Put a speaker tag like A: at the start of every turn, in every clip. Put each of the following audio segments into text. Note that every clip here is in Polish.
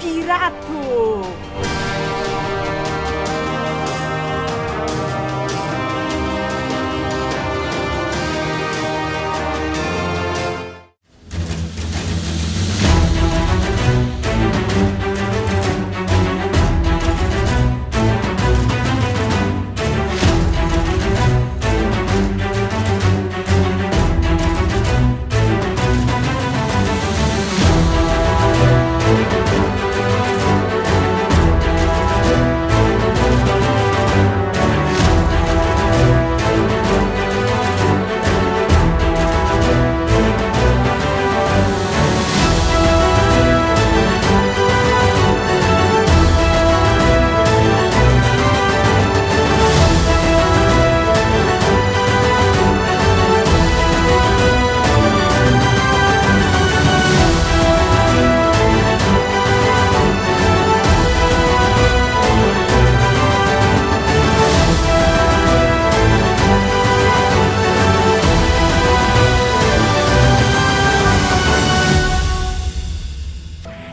A: Pirato!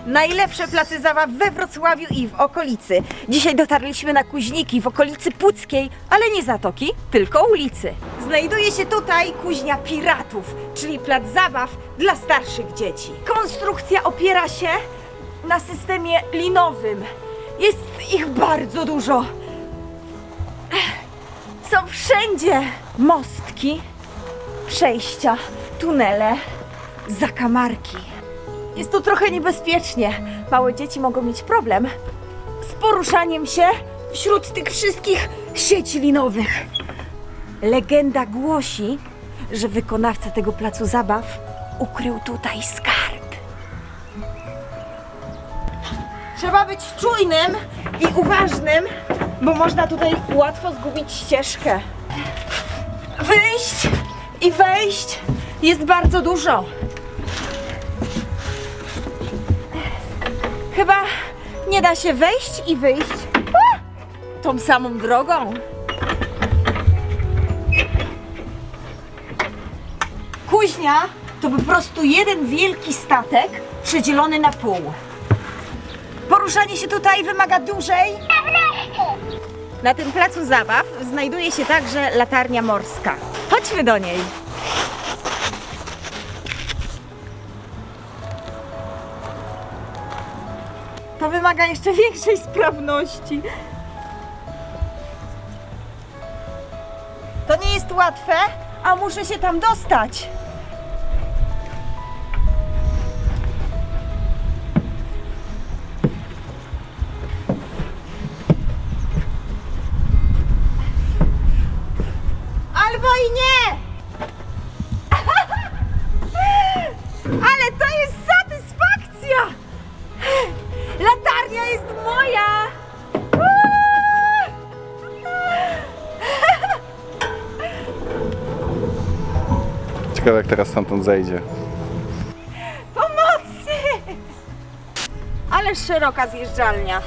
A: Najlepsze placy zabaw we Wrocławiu i w okolicy. Dzisiaj dotarliśmy na Kuźniki w okolicy Puckiej, ale nie zatoki, tylko ulicy. Znajduje się tutaj Kuźnia Piratów, czyli plac zabaw dla starszych dzieci. Konstrukcja opiera się na systemie linowym. Jest ich bardzo dużo. Są wszędzie mostki, przejścia, tunele, zakamarki. Jest tu trochę niebezpiecznie. Małe dzieci mogą mieć problem z poruszaniem się wśród tych wszystkich sieci linowych. Legenda głosi, że wykonawca tego placu zabaw ukrył tutaj skarb. Trzeba być czujnym i uważnym, bo można tutaj łatwo zgubić ścieżkę. Wyjść i wejść jest bardzo dużo. Chyba nie da się wejść i wyjść a, tą samą drogą. Kuźnia to po prostu jeden wielki statek przedzielony na pół. Poruszanie się tutaj wymaga dużej Na tym placu zabaw znajduje się także latarnia morska. Chodźmy do niej. To wymaga jeszcze większej sprawności. To nie jest łatwe, a muszę się tam dostać. Albo i nie! Ale to
B: Ciekawe jak teraz stamtąd zejdzie.
A: Pomocy! Ale szeroka zjeżdżalnia.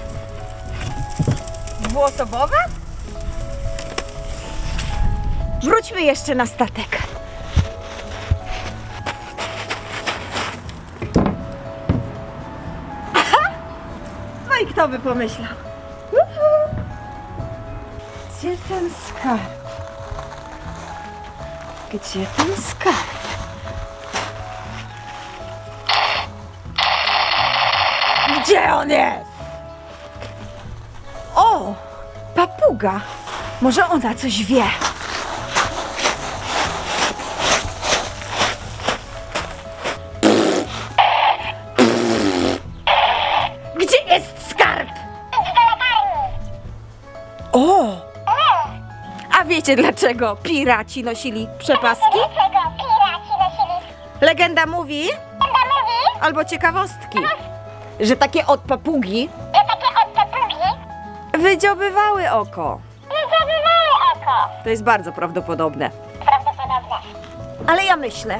A: Dwuosobowa? Wróćmy jeszcze na statek. No i kto by pomyślał? Uhu! Gdzie ten? Gdzie ten skarb? Gdzie on jest? O! Papuga! Może ona coś wie. Wiecie dlaczego piraci nosili przepaski?
C: Dlaczego piraci nosili
A: Legenda mówi,
C: mówi,
A: albo ciekawostki, że takie od papugi
C: że takie
A: wydziobywały oko.
C: nie zabywały oko.
A: To jest bardzo prawdopodobne.
C: Prawdopodobne.
A: Ale ja myślę,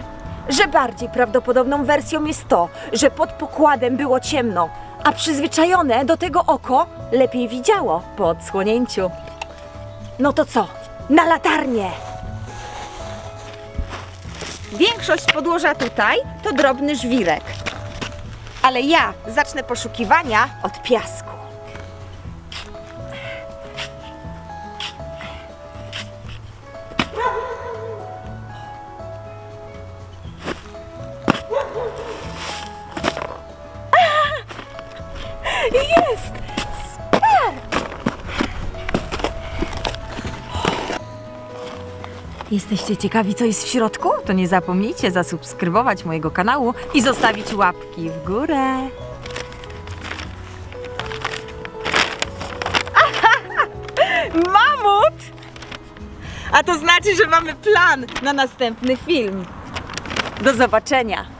A: że bardziej prawdopodobną wersją jest to, że pod pokładem było ciemno, a przyzwyczajone do tego oko lepiej widziało po odsłonięciu. No to co? Na latarnię! Większość podłoża tutaj to drobny żwirek. Ale ja zacznę poszukiwania od piasku. Jesteście ciekawi, co jest w środku? To nie zapomnijcie zasubskrybować mojego kanału i zostawić łapki w górę. Mamut! A to znaczy, że mamy plan na następny film. Do zobaczenia.